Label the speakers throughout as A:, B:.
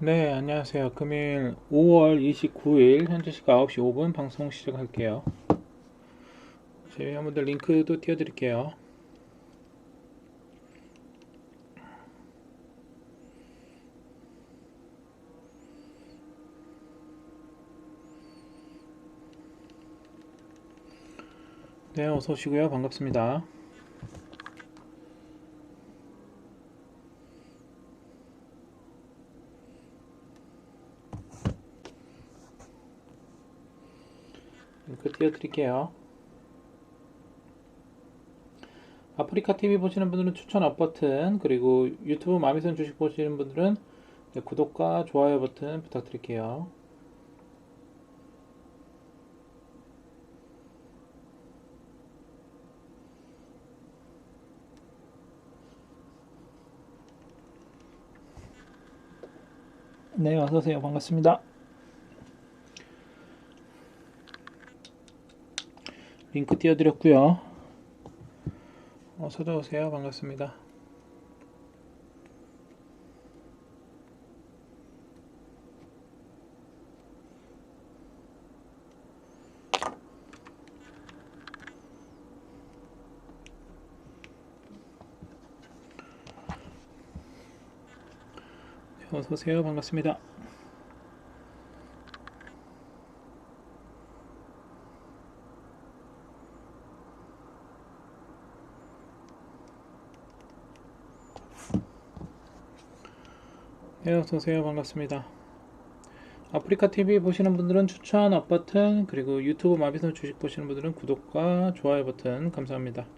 A: 네, 안녕하세요. 금일 5월 29일 현재 시각 9시 5분 방송 시작할게요. 저희 한분들 링크도 띄워드릴게요. 네, 어서 오시고요. 반갑습니다. 띄워드릴게요. 아프리카 TV 보시는 분들은 추천 업 버튼 그리고 유튜브 마미선 주식 보시는 분들은 네, 구독과 좋아요 버튼 부탁드릴게요. 네, 어서오세요. 반갑습니다. 링크 띄워드렸고요. 반갑습니다. 네, 어서 오세요. 반갑습니다. 네, 어서오세요. 반갑습니다. 아프리카 TV 보시는 분들은 추천 업 버튼, 그리고 유튜브 마비선 주식 보시는 분들은 구독과 좋아요 버튼 감사합니다.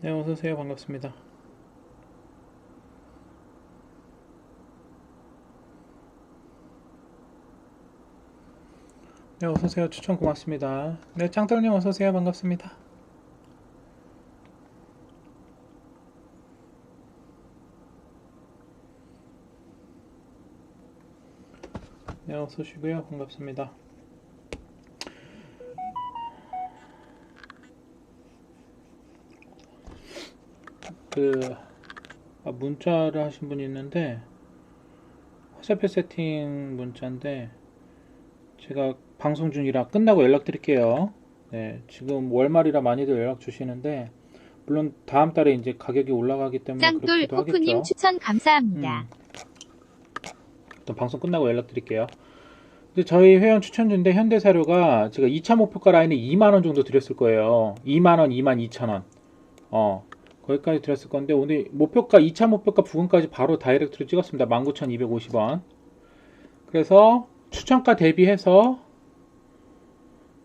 A: 네, 어서오세요. 반갑습니다. 네, 어서오세요. 추천 고맙습니다. 네, 짱돌님 어서오세요. 반갑습니다. 네, 어서오시고요. 반갑습니다. 그, 아, 문자를 하신 분이 있는데, 화살표 세팅 문자인데, 제가 방송 중이라 끝나고 연락드릴게요. 네, 지금 월말이라 많이들 연락 주시는데 물론 다음 달에 이제 가격이 올라가기 때문에
B: 짱돌 코프님. 추천 감사합니다.
A: 음. 일단 방송 끝나고 연락드릴게요. 저희 회원 추천주인데 현대사료가 제가 2차 목표가 라인에 2만 원 정도 드렸을 거예요. 2만 원, 2만 2천 원. 어. 거기까지 드렸을 건데 오늘 목표가 2차 목표가 부근까지 바로 다이렉트로 찍었습니다. 19,250원. 그래서 추천가 대비해서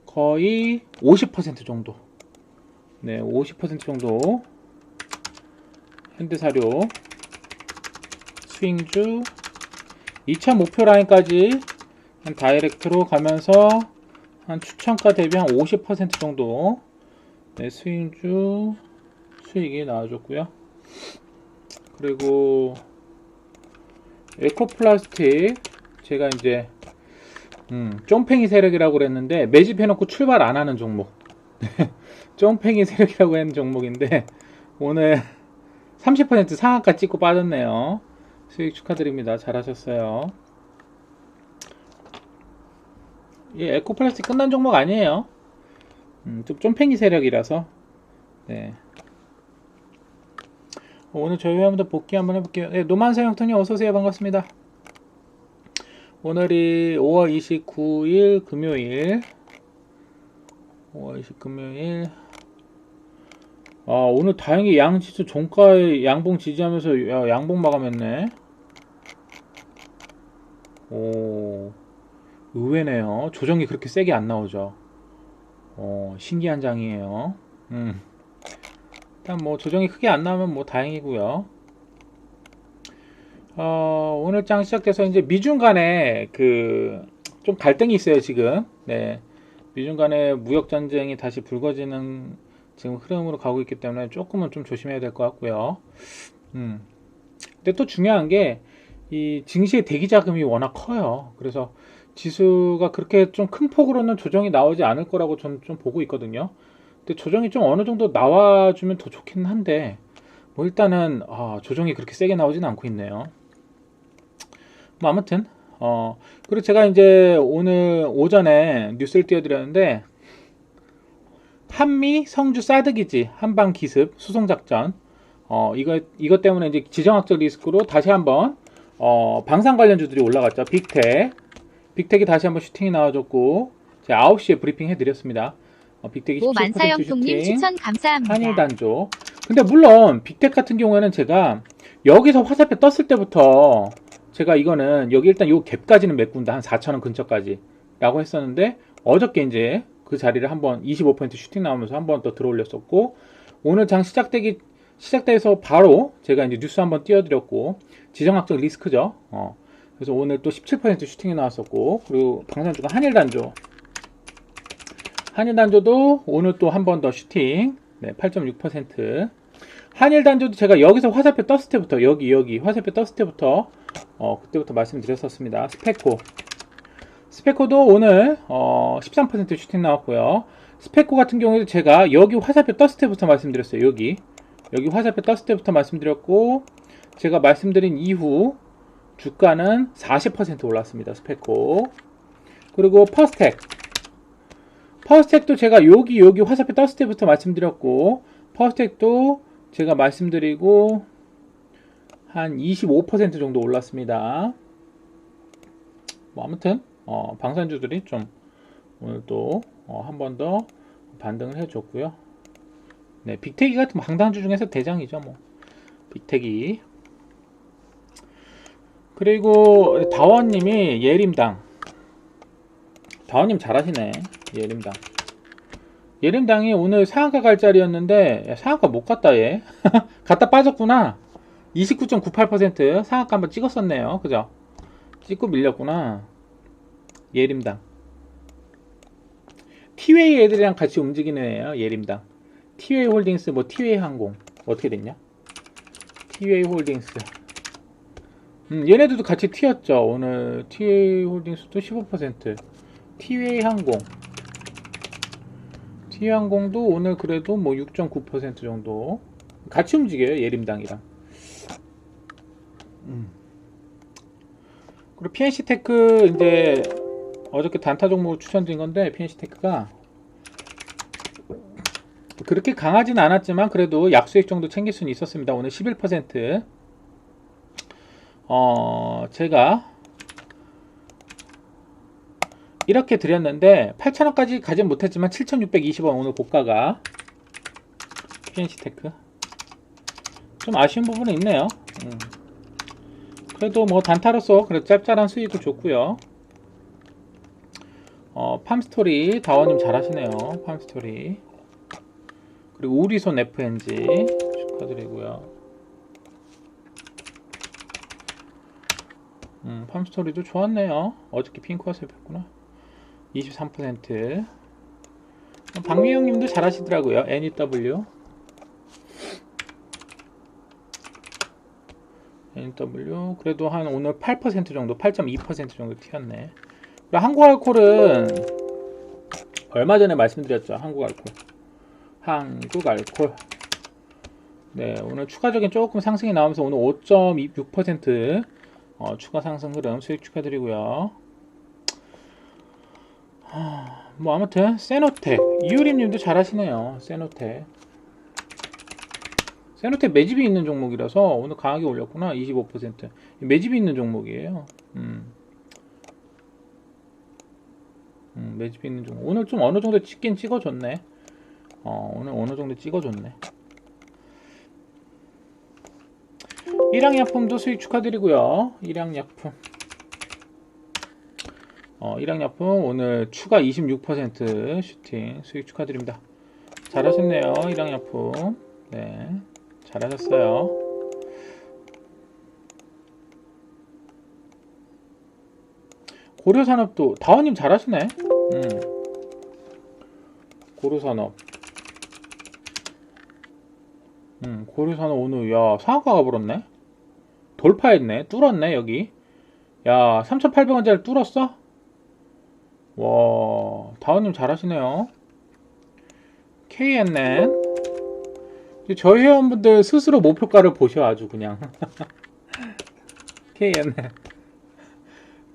A: 거의 50% 정도. 네, 50% 정도. 현대사료 스윙주 2차 목표 라인까지 한 다이렉트로 가면서 한 추천가 대비 한 50% 정도 네, 스윙주 수익이 나와줬고요. 그리고 에코플라스틱 제가 이제 음, 쫑팽이 세력이라고 그랬는데 매집해놓고 출발 안 하는 종목. 쫑팽이 세력이라고 하는 종목인데 오늘 30% 상한가 찍고 빠졌네요. 수익 축하드립니다. 잘하셨어요. 이 에코플라스틱 끝난 종목 아니에요. 음, 좀 쫑팽이 세력이라서. 네. 오늘 저희 회원분들 복귀 한번 해볼게요. 네, 노만사 형통님 어서오세요. 반갑습니다. 오늘이 5월 29일 금요일. 5월 20 금요일. 아 오늘 다행히 양지수 종가에 양봉 지지하면서 야, 양봉 마감했네. 오 의외네요. 조정이 그렇게 세게 안 나오죠. 어 신기한 장이에요. 음. 일단 뭐 조정이 크게 안 나오면 뭐 다행이고요 어, 오늘 장 시작돼서 이제 미중 간에 그 좀 갈등이 있어요 지금. 네, 미중 간에 무역 전쟁이 다시 불거지는 지금 흐름으로 가고 있기 때문에 조금은 좀 조심해야 될 것 같고요. 음. 근데 또 중요한 게 이 증시의 대기 자금이 워낙 커요. 그래서 지수가 그렇게 좀 큰 폭으로는 조정이 나오지 않을 거라고 저는 좀 보고 있거든요. 근데 조정이 좀 어느 정도 나와주면 더 좋긴 한데 뭐 일단은 아, 조정이 그렇게 세게 나오진 않고 있네요. 뭐 아무튼 어 그리고 제가 이제 오늘 오전에 뉴스를 띄워드렸는데 한미 성주 사드기지 한방 기습 수송 작전. 어 이거 이것 때문에 이제 지정학적 리스크로 다시 한번 어 방산 관련주들이 올라갔죠. 빅텍. 빅텍이 다시 한번 슈팅이 나와줬고 제가 9시에 브리핑 해드렸습니다. 어, 빅텍이 오17%
B: 만사형통님
A: 슈팅.
B: 추천 감사합니다.
A: 한일 단조. 근데 물론 빅텍 같은 경우에는 제가 여기서 화살표 떴을 때부터 제가 이거는 여기 일단 요 갭까지는 메꾼다. 한 4천원 근처까지. 라고 했었는데 어저께 이제 그 자리를 한번 25% 슈팅 나오면서 한번 더 들어올렸었고 오늘 장 시작되기 시작돼서 바로 제가 이제 뉴스 한번 띄워드렸고 지정학적 리스크죠. 어. 그래서 오늘 또 17% 슈팅이 나왔었고 그리고 방산주가 한일 단조. 한일 단조도 오늘 또 한 번 더 슈팅. 네, 8.6% 한일 단조도 제가 여기서 화살표 떴을 때부터 여기 여기 화살표 떴을 때부터 어, 그때부터 말씀드렸었습니다. 스페코 스페코도 오늘 어, 13% 슈팅 나왔고요. 스페코 같은 경우에도 제가 여기 화살표 떴을 때부터 말씀드렸어요. 여기 여기 화살표 떴을 때부터 말씀드렸고 제가 말씀드린 이후 주가는 40% 올랐습니다. 스페코 그리고 퍼스텍 퍼스텍도 제가 여기 여기 화살표 떴을 때부터 말씀드렸고 퍼스텍도 제가 말씀드리고 한 25% 정도 올랐습니다. 뭐 아무튼 어, 방산주들이 좀 오늘 또 한 번더 반등을 해줬고요. 네, 빅테기 같은 방산주 중에서 대장이죠, 뭐 빅테기. 그리고 다원님이 예림당 다원님 잘하시네 예림당 예림당이 오늘 상한가 갈 자리였는데 야, 상한가 못 갔다 얘 갔다 빠졌구나 29.98% 상한가 한번 찍었었네요. 그죠? 찍고 밀렸구나. 예림당. 티웨이 애들이랑 같이 움직이는 애예요 예림당. 티웨이 홀딩스 뭐 티웨이 항공. 어떻게 됐냐? 티웨이 홀딩스. 음, 얘네들도 같이 튀었죠. 오늘 티웨이 홀딩스도 15% 티웨이 항공. 티웨이 항공도 오늘 그래도 뭐 6.9% 정도. 같이 움직여요 예림당이랑 음. 그리고 PNC 테크 이제 어저께 단타 종목 추천드린 건데 PNC 테크가 그렇게 강하진 않았지만 그래도 약수익 정도 챙길 수는 있었습니다. 오늘 11% 어, 제가 이렇게 드렸는데 8,000원까지 가진 못했지만 7,620원 오늘 고가가 PNC 테크 좀 아쉬운 부분은 있네요. 음. 그래도 뭐 단타로서 그래도 짭짤한 수익을 줬고요. 어, 팜스토리 다원님 잘하시네요. 팜스토리 그리고 우리손 FNG 축하드리고요. 음, 팜스토리도 좋았네요. 어저께 핑크와서 폈구나. 23%. 박미영 님도 잘하시더라고요. NEW. NEW. 그래도 한 오늘 8% 정도, 8.2% 정도 튀었네. 그리고 한국 알콜은 얼마 전에 말씀드렸죠. 한국 알콜. 한국 알콜. 네, 오늘 추가적인 조금 상승이 나오면서 오늘 5.6% 어, 추가 상승 흐름 수익 축하드리고요. 하, 뭐 아무튼 세노텍 이유림님도 잘하시네요. 세노텍 세노텍 매집이 있는 종목이라서 오늘 강하게 올렸구나. 25% 매집이 있는 종목이에요. 음. 음, 매집이 있는 종목. 오늘 좀 어느 정도 찍긴 찍어줬네. 어, 오늘 어느 정도 찍어줬네. 일양약품도 수익 축하드리고요. 일양약품. 어, 일양약품 오늘 추가 26% 슈팅 수익 축하드립니다. 잘하셨네요. 일양약품. 네. 잘하셨어요. 고려산업도 다원님 잘하시네. 음. 고려산업. 음, 고려산업 오늘 야 상한가 가버렸네. 돌파했네. 뚫었네, 여기. 야, 3,800원짜리 뚫었어? 와, 다운님 잘하시네요. KNN. 저희 회원분들 스스로 목표가를 보셔, 아주 그냥. KNN.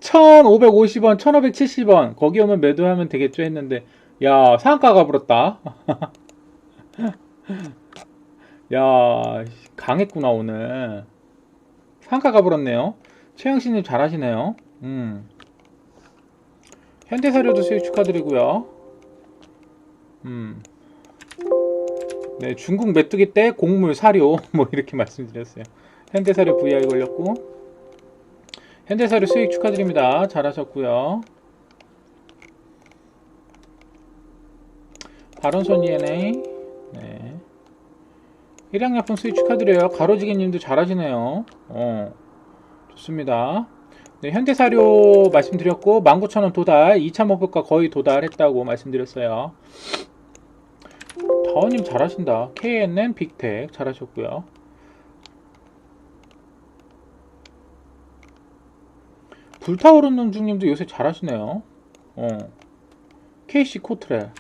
A: 1,550원, 1,570원. 거기 오면 매도하면 되겠죠 했는데, 야, 상한가가 불었다. 야, 강했구나, 오늘. 상가가 불었네요. 최영신님 잘하시네요. 음. 현대사료도 수익 축하드리고요. 음. 네, 중국 메뚜기 때 곡물 사료 뭐 이렇게 말씀드렸어요. 현대사료 VI 걸렸고 현대사료 수익 축하드립니다. 잘하셨고요. 바론선 ENA 네. 일양약품 수익 축하드려요. 가로지기님도 잘하시네요. 어, 좋습니다. 네, 현대사료 말씀드렸고 19,000원 도달, 2차 목표가 거의 도달했다고 말씀드렸어요. 다원님 잘하신다. KNN 빅텍 잘하셨고요. 불타오르는 중님도 요새 잘하시네요. 어. KC 코트레.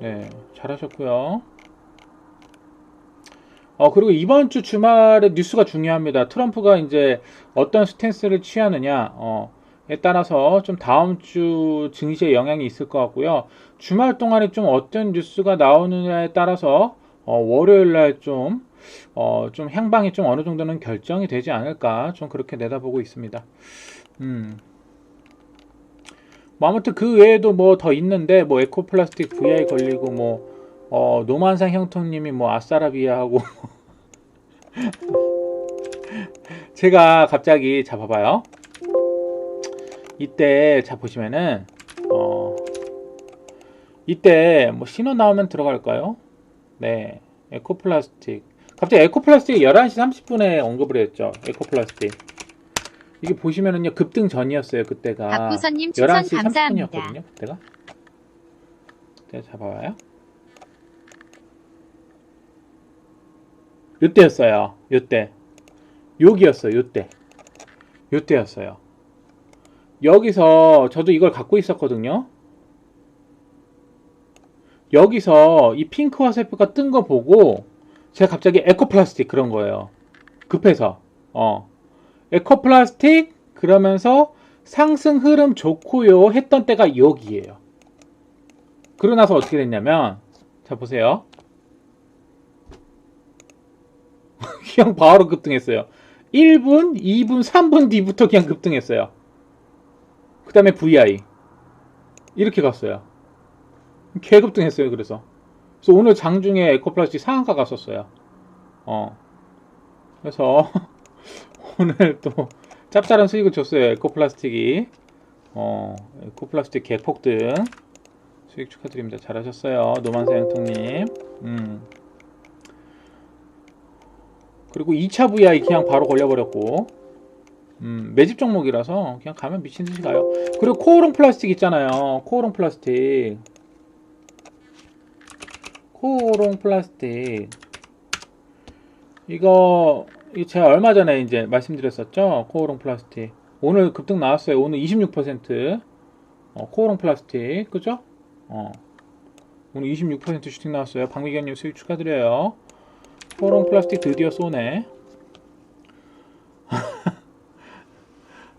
A: 네, 잘하셨고요. 어, 그리고 이번 주 주말에 뉴스가 중요합니다. 트럼프가 이제 어떤 스탠스를 취하느냐, 어, 에 따라서 좀 다음 주 증시에 영향이 있을 것 같고요. 주말 동안에 좀 어떤 뉴스가 나오느냐에 따라서 어, 월요일 날 좀, 어, 좀 향방이 좀 어느 정도는 결정이 되지 않을까 좀 그렇게 내다보고 있습니다. 음. 뭐 아무튼 그 외에도 뭐 더 있는데 뭐 에코플라스틱 VI 걸리고 뭐 어, 노만상 형통님이 뭐 아싸라비아하고 제가 갑자기 잡아봐요. 이때 자 보시면은 어 이때 뭐 신호 나오면 들어갈까요? 네 에코플라스틱. 갑자기 에코플라스틱 11시 30분에 언급을 했죠. 에코플라스틱. 이게 보시면은요 급등 전이었어요 그때가.
B: 박부선님 추천
A: 11시
B: 감사합니다.
A: 30분이었거든요 그때가. 제가 잡아봐요. 요때였어요 요때. 여기였어요 요때. 요때였어요 여기서 저도 이걸 갖고 있었거든요 여기서 이 핑크 화살표가 뜬 거 보고 제가 갑자기 에코플라스틱 그런 거예요 급해서 어 에코플라스틱 그러면서 상승 흐름 좋고요 했던 때가 여기에요. 그러고 나서 어떻게 됐냐면 자 보세요. 그냥 바로 급등했어요. 1분, 2분, 3분 뒤부터 그냥 급등했어요. 그 다음에 VI 이렇게 갔어요. 개급등했어요. 그래서 그래서 오늘 장중에 에코플라스틱 상한가 갔었어요. 어 그래서 오늘 또 짭짤한 수익을 줬어요. 에코플라스틱이. 어, 에코플라스틱 개폭등. 수익 축하드립니다. 잘하셨어요. 노만사 양통님. 음. 그리고 2차 VI 그냥 바로 걸려버렸고. 음, 매집 종목이라서 그냥 가면 미친 듯이 가요. 그리고 코오롱 플라스틱 있잖아요. 코오롱 플라스틱. 코오롱 플라스틱. 이거 제가 얼마 전에 이제 말씀드렸었죠. 코오롱 플라스틱. 오늘 급등 나왔어요. 오늘 26% 어, 코오롱 플라스틱. 그죠? 어. 오늘 26% 슈팅 나왔어요. 박미경님 수익 축하드려요. 코오롱 플라스틱 드디어 쏘네.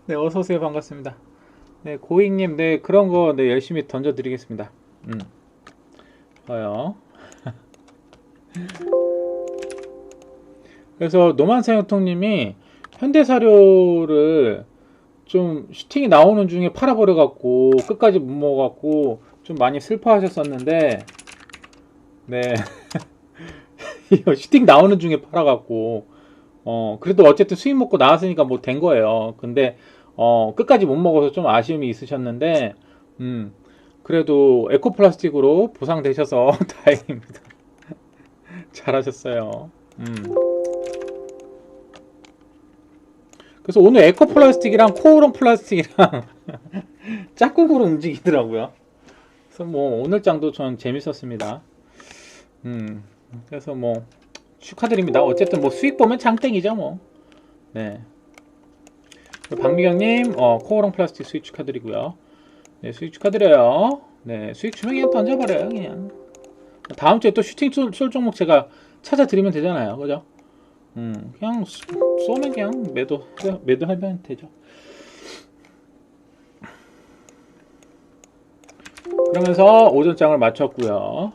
A: 네, 어서오세요. 반갑습니다. 네, 고익님, 네, 그런 거, 네, 열심히 던져드리겠습니다. 음. 좋아요. 그래서 노만사형통님이 현대사료를 좀 슈팅이 나오는 중에 팔아버려갖고 끝까지 못 먹어갖고 좀 많이 슬퍼하셨었는데 네 이거 슈팅 나오는 중에 팔아갖고 어 그래도 어쨌든 수익 먹고 나왔으니까 뭐 된 거예요. 근데 어 끝까지 못 먹어서 좀 아쉬움이 있으셨는데 음 그래도 에코플라스틱으로 보상되셔서 다행입니다. 잘하셨어요. 음. 그래서 오늘 에코 플라스틱이랑 코오롱 플라스틱이랑 짝꿍으로 움직이더라고요. 그래서 뭐 오늘 장도 전 재밌었습니다. 음, 그래서 뭐 축하드립니다. 어쨌든 뭐 수익 보면 장땡이죠 뭐. 네. 박미경님, 어, 코어롱 플라스틱 수익 축하드리고요. 네, 수익 축하드려요. 네, 수익 주면 그냥 던져버려요, 그냥. 다음 주에 또 슈팅 쏠, 쏠 종목 제가 찾아드리면 되잖아요, 그죠? 음, 그냥 쏘- 쏘면 그냥 매도, 매도하면 되죠. 그러면서 오전장을 마쳤고요.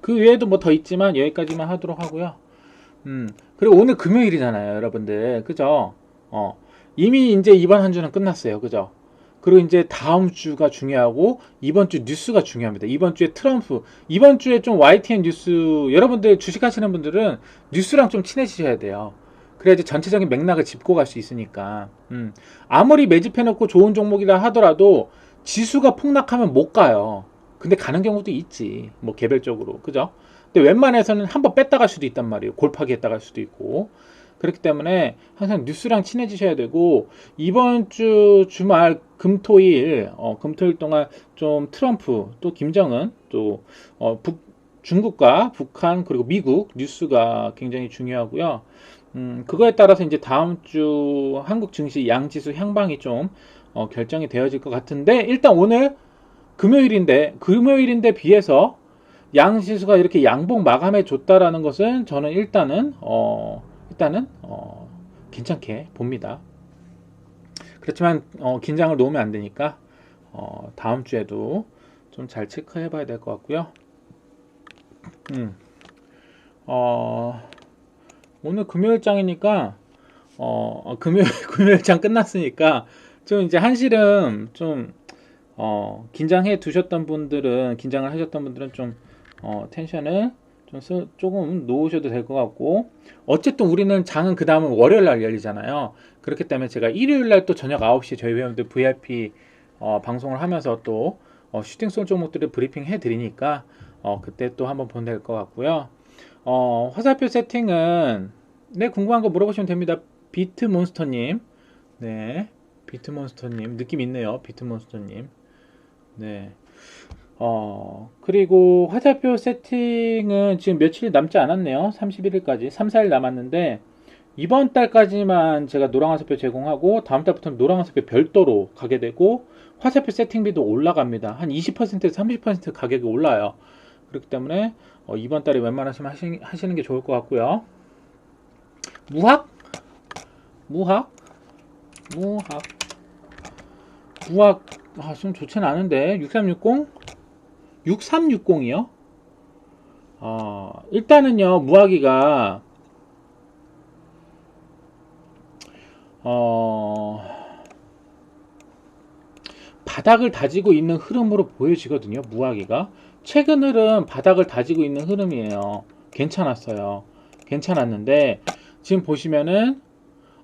A: 그 외에도 뭐 더 있지만 여기까지만 하도록 하고요. 음, 그리고 오늘 금요일이잖아요, 여러분들. 그죠? 어, 이미 이제 이번 한 주는 끝났어요. 그죠? 그리고 이제 다음 주가 중요하고 이번 주 뉴스가 중요합니다. 이번 주에 트럼프, 이번 주에 좀 YTN 뉴스, 여러분들 주식하시는 분들은 뉴스랑 좀 친해지셔야 돼요. 그래야지 전체적인 맥락을 짚고 갈 수 있으니까. 음, 아무리 매집해놓고 좋은 종목이라 하더라도 지수가 폭락하면 못 가요. 근데 가는 경우도 있지. 뭐 개별적으로. 그죠? 근데 웬만해서는 한 번 뺐다 갈 수도 있단 말이에요. 골파기 했다 갈 수도 있고. 그렇기 때문에 항상 뉴스랑 친해지셔야 되고 이번 주 주말 금토일 어, 금토일 동안 좀 트럼프 또 김정은 또 어, 북, 중국과 북한 그리고 미국 뉴스가 굉장히 중요하고요. 음, 그거에 따라서 이제 다음 주 한국 증시 양지수 향방이 좀 어, 결정이 되어질 것 같은데 일단 오늘 금요일인데 금요일인데 비해서 양지수가 이렇게 양봉 마감해 줬다라는 것은 저는 일단은 어, 일단은 어, 괜찮게 봅니다. 그렇지만 어, 긴장을 놓으면 안 되니까 어, 다음 주에도 좀 잘 체크해 봐야 될 것 같고요. 음. 어, 오늘 금요일장이니까 어, 어, 금요일 금요일장 끝났으니까 좀 이제 한시름 좀 어, 긴장해 두셨던 분들은 긴장을 하셨던 분들은 좀 어, 텐션을 좀 쓰- 조금 놓으셔도 될 것 같고 어쨌든 우리는 장은 그 다음은 월요일 날 열리잖아요. 그렇기 때문에 제가 일요일 날 또 저녁 9시 저희 회원들 VIP 어, 방송을 하면서 또 어, 슈팅 쏠 종목들을 브리핑 해 드리니까 어, 그때 또 한번 보면 될 것 같고요. 어, 화살표 세팅은 네 궁금한 거 물어보시면 됩니다. 비트몬스터님, 네 비트몬스터님 느낌 있네요. 비트몬스터님, 네. 어, 그리고 화살표 세팅은 지금 며칠 남지 않았네요. 31일까지. 3, 4일 남았는데, 이번 달까지만 제가 노랑 화살표 제공하고, 다음 달부터는 노랑 화살표 별도로 가게 되고, 화살표 세팅비도 올라갑니다. 한 20%에서 30% 가격이 올라요. 그렇기 때문에, 어, 이번 달에 웬만하시면 하시, 하시는 게 좋을 것 같고요. 무학? 무학? 무학? 무학, 아, 좀 좋지는 않은데, 6360? 6360이요? 어, 일단은요, 무화기가, 어, 바닥을 다지고 있는 흐름으로 보여지거든요, 무화기가. 최근 흐름 바닥을 다지고 있는 흐름이에요. 괜찮았어요. 괜찮았는데, 지금 보시면은,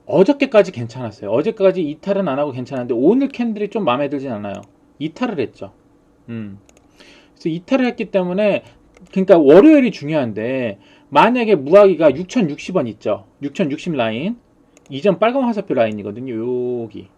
A: 어저께까지 괜찮았어요. 어제까지 이탈은 안 하고 괜찮았는데, 오늘 캔들이 좀 마음에 들진 않아요. 이탈을 했죠. 음. 그래서 이탈을 했기 때문에 그러니까 월요일이 중요한데 만약에 무화기가 6060원 있죠 6060 라인 이전 빨간 화살표 라인이거든요 여기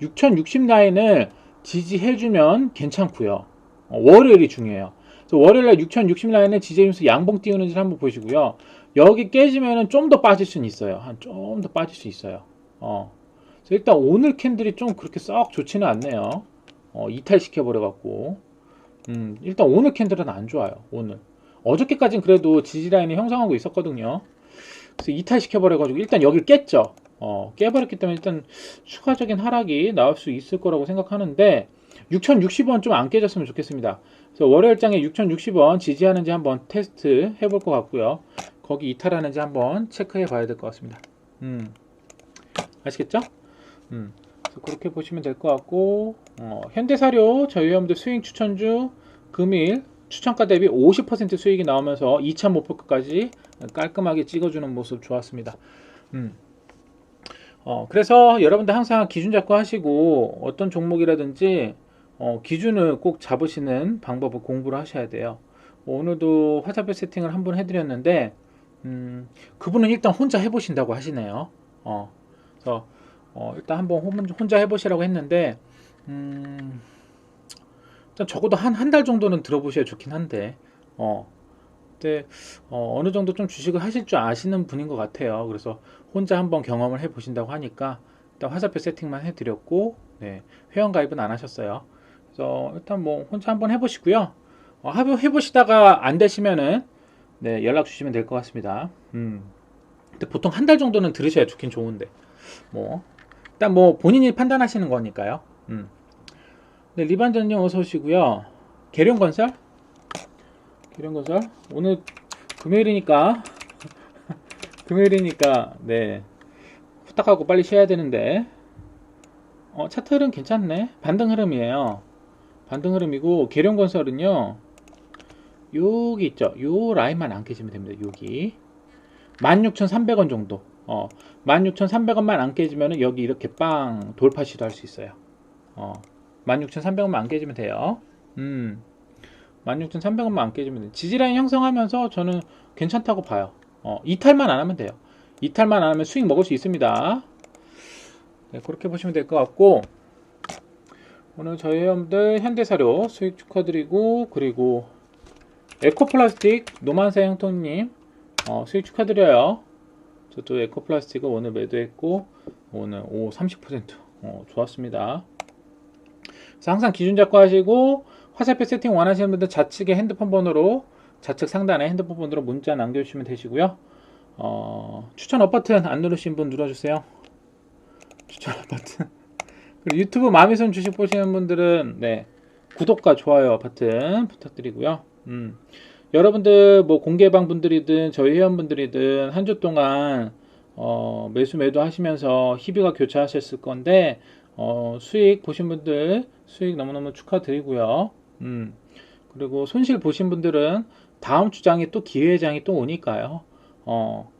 A: 6060 라인을 지지해주면 괜찮고요 어, 월요일이 중요해요 월요일날 6060 라인을 지지해주면서 양봉 띄우는지를 한번 보시고요 여기 깨지면은 좀 더 빠질 수는 있어요 한 좀 더 빠질 수 있어요 어. 그래서 일단 오늘 캔들이 좀 그렇게 썩 좋지는 않네요 어, 이탈시켜 버려 갖고 음, 일단 오늘 캔들은 안 좋아요. 오늘. 어저께까진 그래도 지지 라인이 형성하고 있었거든요. 그래서 이탈시켜 버려 가지고 일단 여기를 깼죠. 어, 깨버렸기 때문에 일단 추가적인 하락이 나올 수 있을 거라고 생각하는데 6,060원 좀 안 깨졌으면 좋겠습니다. 그래서 월요일장에 6,060원 지지하는지 한번 테스트 해볼 것 같고요. 거기 이탈하는지 한번 체크해 봐야 될 것 같습니다. 음, 아시겠죠? 음. 그렇게 보시면 될 것 같고 어, 현대사료 회원들 수익 추천주 금일 추천가 대비 50% 수익이 나오면서 2차 목표가까지 깔끔하게 찍어주는 모습 좋았습니다. 음. 어, 그래서 여러분들 항상 기준 잡고 하시고 어떤 종목이라든지 어, 기준을 꼭 잡으시는 방법을 공부를 하셔야 돼요. 오늘도 화살표 세팅을 한번 해드렸는데 음, 그분은 일단 혼자 해보신다고 하시네요. 어, 그래서 어, 일단 한번 혼- 혼자 해보시라고 했는데, 음, 일단 적어도 한 한 달 정도는 들어보셔야 좋긴 한데, 어, 근데 어, 느 정도 좀 주식을 하실 줄 아시는 분인 것 같아요. 그래서 혼자 한번 경험을 해 보신다고 하니까 일단 화살표 세팅만 해드렸고 네, 회원 가입은 안 하셨어요. 그래서 일단 뭐 혼자 한번 해보시고요. 어, 하- 해보시다가 안 되시면은 네, 연락 주시면 될 것 같습니다. 음. 근데 보통 한 달 정도는 들으셔야 좋긴 좋은데 뭐 일단 뭐 본인이 판단하시는 거니까요. 음. 네, 리반전님 어서 오시고요. 계룡건설 계룡건설 오늘 금요일이니까 금요일이니까 네 후딱하고 빨리 쉬어야 되는데 어 차트 흐름 괜찮네 반등 흐름이에요 반등 흐름이고 계룡건설은요 여기 있죠? 요 라인만 안 깨지면 됩니다 여기. 16,300원 정도. 어 16,300원만 안 깨지면은 여기 이렇게 빵 돌파 시도할 수 있어요. 어 16,300원만 안 깨지면 돼요. 음 16,300원만 안 깨지면 돼요. 지지라인 형성하면서 저는 괜찮다고 봐요. 어 이탈만 안 하면 돼요. 이탈만 안 하면 수익 먹을 수 있습니다. 네, 그렇게 보시면 될 것 같고 오늘 저희 회원들 현대사료 수익 축하드리고 그리고 에코플라스틱 노만사 형통님 어, 수익 축하드려요. 저도 에코플라스틱을 오늘 매도했고 오늘 오 30% 어, 좋았습니다. 그래서 항상 기준 잡고 하시고 화살표 세팅 원하시는 분들 좌측에 핸드폰 번호로 좌측 상단에 핸드폰 번호로 문자 남겨주시면 되시고요. 어, 추천 업 버튼 안 누르신 분 눌러주세요. 추천 업 버튼. 그리고 유튜브 마음의 손 주식 보시는 분들은 네 구독과 좋아요 버튼 부탁드리고요. 음. 여러분들 뭐 공개방 분들이든 저희 회원분들이든 한 주 동안 어, 매수 매도 하시면서 희비가 교차하셨을 건데 어, 수익 보신 분들 수익 너무너무 축하드리고요. 음. 그리고 손실 보신 분들은 다음 주장에 또 기회장이 또 오니까요. 어,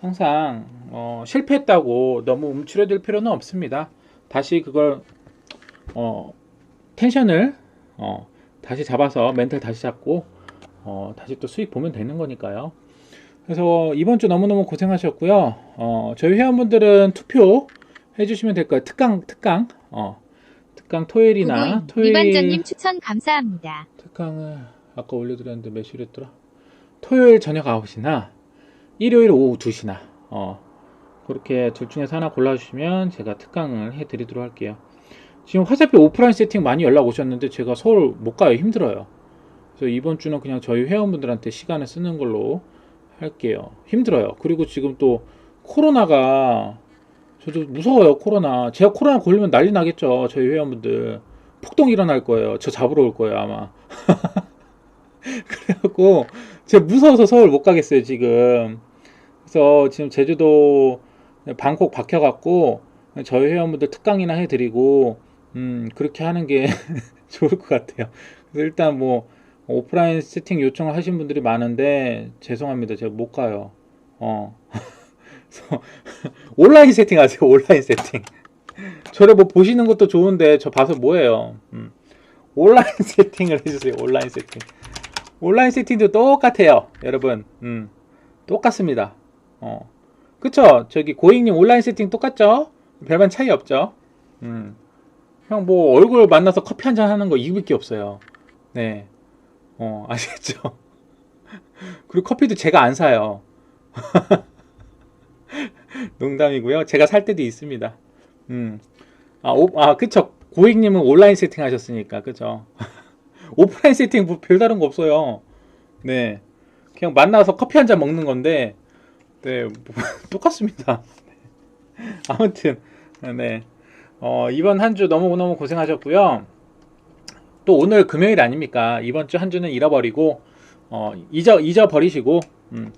A: 항상 어, 실패했다고 너무 움츠려들 필요는 없습니다. 다시 그걸 어, 텐션을 어, 다시 잡아서 멘탈 다시 잡고 어, 다시 또 수익 보면 되는 거니까요. 그래서 이번 주 너무너무 고생하셨고요. 어, 저희 회원분들은 투표 해주시면 될 거예요. 특강, 특강. 어, 특강 토요일이나 토요일.
B: 이반전님 추천 감사합니다.
A: 특강을 아까 올려드렸는데 몇 시랬더라? 토요일 저녁 9시나 일요일 오후 2시나 어, 그렇게 둘 중에서 하나 골라주시면 제가 특강을 해드리도록 할게요. 지금 화살표 오프라인 세팅 많이 연락 오셨는데 제가 서울 못 가요. 힘들어요. 그래서 이번 주는 그냥 저희 회원분들한테 시간을 쓰는 걸로 할게요. 힘들어요. 그리고 지금 또 코로나가 저도 무서워요. 코로나. 제가 코로나 걸리면 난리 나겠죠. 저희 회원분들 폭동 일어날 거예요. 저 잡으러 올 거예요 아마. 그래갖고 제가 무서워서 서울 못 가겠어요 지금. 그래서 지금 제주도 방콕 박혀갖고 저희 회원분들 특강이나 해드리고 음 그렇게 하는 게 좋을 것 같아요. 그래서 일단 뭐 오프라인 세팅 요청을 하신 분들이 많은데 죄송합니다. 제가 못 가요. 어. 온라인 세팅 하세요. 온라인 세팅. 저를 뭐 보시는 것도 좋은데 저 봐서 뭐해요. 음. 온라인 세팅을 해주세요. 온라인 세팅. 온라인 세팅도 똑같아요. 여러분. 음. 똑같습니다. 어. 그쵸? 저기 고잉님 온라인 세팅 똑같죠? 별반 차이 없죠? 음. 형 뭐 얼굴 만나서 커피 한 잔 하는 거 이거밖에 없어요. 네. 어, 아시겠죠? 그리고 커피도 제가 안 사요. 농담이고요. 제가 살 때도 있습니다. 음. 아, 오, 아, 그쵸. 고객님은 온라인 세팅 하셨으니까, 그죠. 오프라인 세팅 뭐 별다른 거 없어요. 네. 그냥 만나서 커피 한 잔 먹는 건데, 네, 뭐, 똑같습니다. 아무튼, 네. 어, 이번 한 주 너무너무 고생하셨고요. 또 오늘 금요일 아닙니까? 이번 주 한 주는 잃어버리고 어, 잊어 잊어 버리시고 음,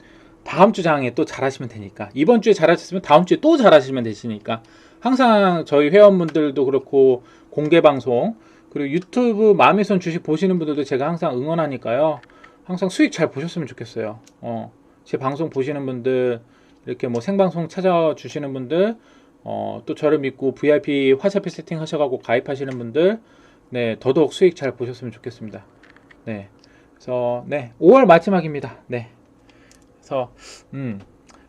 A: 다음 주 장에 또 잘하시면 되니까 이번 주에 잘하셨으면 다음 주에 또 잘하시면 되시니까 항상 저희 회원분들도 그렇고 공개 방송 그리고 유튜브 마음의 손 주식 보시는 분들도 제가 항상 응원하니까요. 항상 수익 잘 보셨으면 좋겠어요. 어, 제 방송 보시는 분들 이렇게 뭐 생방송 찾아주시는 분들 어, 또 저를 믿고 VIP 화살표 세팅 하셔가지고 가입하시는 분들 네, 더더욱 수익 잘 보셨으면 좋겠습니다. 네. 그래서 네, 5월 마지막입니다. 네. 그래서 음,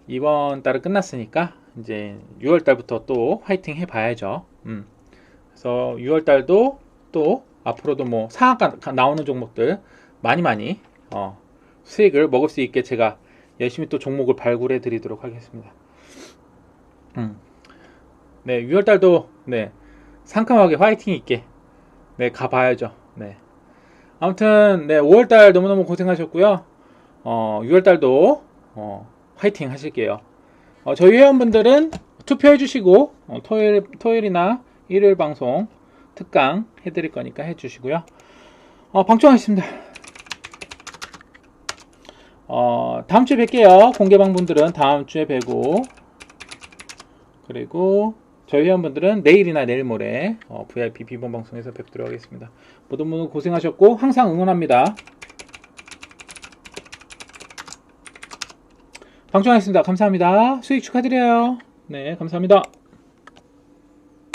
A: 이번 달은 끝났으니까 이제 6월 달부터 또 화이팅 해 봐야죠. 음. 그래서 6월 달도 또 앞으로도 뭐 상한가 나오는 종목들 많이 많이 어, 수익을 먹을 수 있게 제가 열심히 또 종목을 발굴해 드리도록 하겠습니다. 음. 네, 6월 달도 네. 상큼하게 화이팅 있게 네, 가봐야죠. 네. 아무튼 네, 5월 달 너무너무 고생하셨고요. 어, 6월 달도 어, 화이팅 하실게요. 어, 저희 회원분들은 투표해 주시고 어, 토요일 토요일이나 일요일 방송 특강 해드릴 거니까 해주시고요. 어, 방청하겠습니다. 어, 다음 주에 뵐게요. 공개방 분들은 다음 주에 뵈고 그리고 저희 회원분들은 내일이나 내일 모레 어, VIP 비번 방송에서 뵙도록 하겠습니다. 모든 분들 고생하셨고 항상 응원합니다. 방청하겠습니다. 감사합니다. 수익 축하드려요. 네, 감사합니다.